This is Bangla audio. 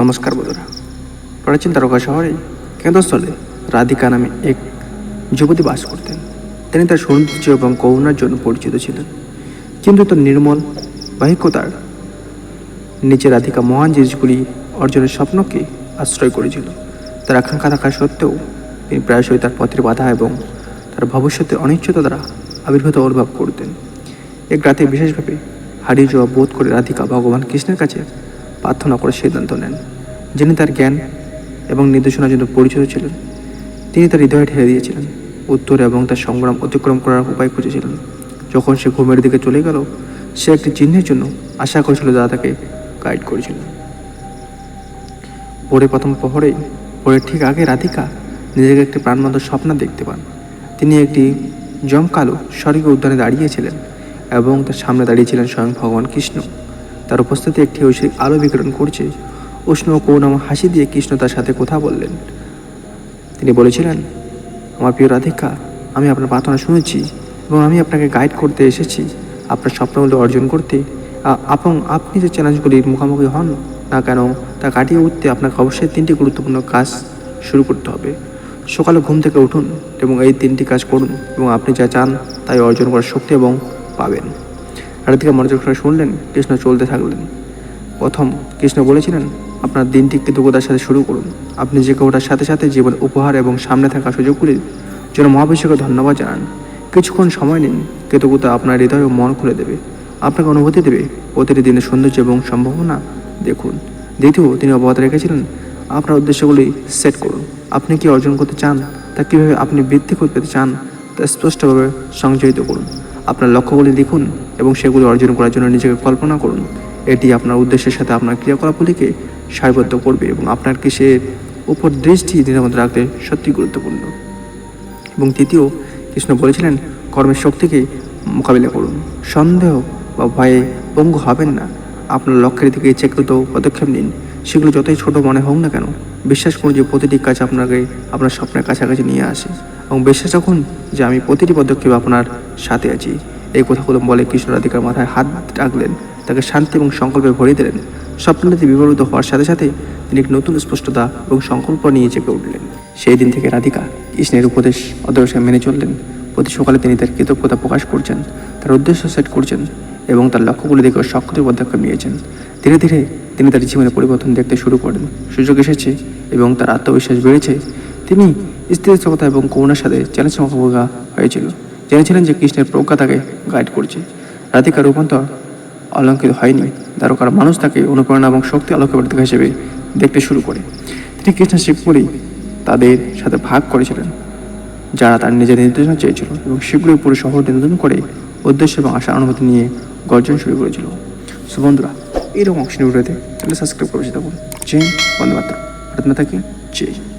নমস্কার বন্ধুরা। প্রাচীন তারকা শহরে কেন্দ্রস্থলে রাধিকা নামে এক যুবতী বাস করতেন। তিনি তার সৌন্দর্য এবং করুণার জন্য পরিচিত ছিলেন। কিন্তু তার নির্মল বাহিকতার নিচে রাধিকা মহান জিনিসগুলি অর্জনের স্বপ্নকে আশ্রয় করেছিল। তার আকাঙ্ক্ষা থাকা সত্ত্বেও তিনি প্রায়শই তার পথের বাধা এবং তার ভবিষ্যতে অনিশ্চয়তা দ্বারা আবির্ভূত অনুভব করতেন। এক রাতে বিশেষভাবে হারিয়ে যাওয়া বোধ করে রাধিকা ভগবান কৃষ্ণের কাছে প্রার্থনা করে সিদ্ধান্ত নেন, যিনি তার জ্ঞান এবং নির্দেশনার জন্য পরিচিত ছিলেন। তিনি তার হৃদয়ে ঠেলে দিয়েছিলেন, উত্তর এবং তার সংগ্রাম অতিক্রম করার উপায় খুঁজেছিলেন। যখন সে ঘুমের দিকে চলে গেল, সে একটি চিহ্নের জন্য আশা করেছিল যা তাকে গাইড করেছিল। ভোরে প্রথম প্রহরে, ভোরের ঠিক আগে রাধিকা নিজেকে একটি প্রাণবন্ত স্বপ্ন দেখতে পান। তিনি একটি জমকালো স্বর্গীয় উদ্যানে দাঁড়িয়েছিলেন এবং তার সামনে দাঁড়িয়েছিলেন স্বয়ং ভগবান কৃষ্ণ। তার উপস্থিতি একটি ঐশ্বরিক আলো বিকিরণ করছে। উষ্ণ করুণাম হাসি দিয়ে কৃষ্ণ তার সাথে কথা বললেন। তিনি বলেছিলেন, আমার প্রিয় রাধিকা, আমি আপনার প্রার্থনা শুনেছি এবং আমি আপনাকে গাইড করতে এসেছি। আপনার স্বপ্নগুলো অর্জন করতে। এবং আপনি যে চ্যালেঞ্জগুলির মুখোমুখি হন না কেন, তা কাটিয়ে উঠতে আপনাকে অবশ্যই তিনটি গুরুত্বপূর্ণ কাজ শুরু করতে হবে। সকালে ঘুম থেকে উঠুন এবং এই তিনটি কাজ করুন এবং আপনি যা চান তাই অর্জন করার শক্তি এবং পাবেন। রাধিকা মনোযোগ সহকারে শুনলেন, কৃষ্ণ চলতে থাকলেন। প্রথম কৃষ্ণ বলেছিলেন, আপনার দিনটি কৃতজ্ঞতার সাথে শুরু করুন। আপনি যে ওঠার সাথে সাথে জীবন উপহার এবং সামনে থাকা সুযোগগুলির জন্য মহাবিশ্বকে ধন্যবাদ জানান। কিছুক্ষণ সময় নিন কৃতজ্ঞতা আপনার হৃদয় ও মন খুলে দেবে। আপনাকে অনুভূতি দেবে। প্রতিটি দিনের সৌন্দর্য এবং সম্ভাবনা দেখুন। দ্বিতীয়, তিনি অবগত রেখেছিলেন, আপনার উদ্দেশ্যগুলি সেট করুন। আপনি কি অর্জন করতে চান? তা কীভাবে আপনি বৃদ্ধি করতে চান? তা স্পষ্টভাবে সংযোজিত করুন। আপনার লক্ষ্যগুলি লিখুন এবং সেগুলি অর্জন করার জন্য নিজেকে কল্পনা করুন। এটি আপনার উদ্দেশ্যের সাথে আপনার ক্রিয়াকলাপগুলিকে সারিবদ্ধ করবে এবং আপনার কিসের উপর দৃষ্টি দ্বিধামত রাখতে সত্যি গুরুত্বপূর্ণ। এবং তৃতীয়, কৃষ্ণ বলেছিলেন, কর্মের শক্তিকে মোকাবিলা করুন। সন্দেহ বা ভয়ে পঙ্গু হবেন না। আপনার লক্ষ্যের দিকে ইচ্ছাকৃত পদক্ষেপ নিন। সেগুলো যতই ছোট মনে হোক না কেন, বিশ্বাস করুন যে প্রতিটি কাজ আপনাকে, আপনার স্বপ্নের কাছাকাছি নিয়ে আসে। এবং বিশ্বাস রাখুন যে আমি প্রতিটি পদক্ষেপ আপনার সাথে আছি। এই কথাগুলো বলে কৃষ্ণ রাধিকার মাথায় হাত রাখলেন, তাকে শান্তি এবং সংকল্পে ভরিয়ে দিলেন। স্বপ্ননীতি বিবর্তিত হওয়ার সাথে সাথে তিনি এক নতুন স্পষ্টতা এবং সংকল্প নিয়ে জেগে উঠলেন। সেই দিন থেকে রাধিকা কৃষ্ণের উপদেশ অদর্শে মেনে চললেন। প্রতি সকালে তিনি তার কৃতজ্ঞতা প্রকাশ করছেন, তার উদ্দেশ্য সেট করছেন। এবং তার লক্ষ্যগুলি দেখে সক্রিয় পদক্ষেপ নিয়েছেন। ধীরে ধীরে তিনি তার জীবনে পরিবর্তন দেখতে শুরু করেন। সুযোগ এসেছে এবং তার আত্মবিশ্বাস বেড়েছে। তিনি স্থিতিশীলতা এবং করুণার সাথে চ্যালেঞ্জ মোকাবিলা হয়েছিল। জেনেছিলেন যে কৃষ্ণের প্রজ্ঞা তাকে গাইড করছে। রাধিকার রূপান্তর অলঙ্কিত হয়নি। দ্বারকার মানুষ তাকে অনুপ্রেরণা এবং শক্তি আলোকবর্তিকা হিসেবে দেখতে শুরু করে। তিনি কৃষ্ণ শিবপুরি তাদের সাথে ভাগ করেছিলেন, যারা তার নিজের নির্দেশনা চেয়েছিল এবং সেগুলি পুরো শহরটি নতুন করে উদ্দেশ্য এবং আশা অনুভূতি নিয়ে গর্জন শুরু করেছিল। সো বন্ধুরা এইরকম অংশ ভিডিওতে তাহলে সাবস্ক্রাইব করে থাকুন। জয় বন্ধু মাত্র থাকি, জয়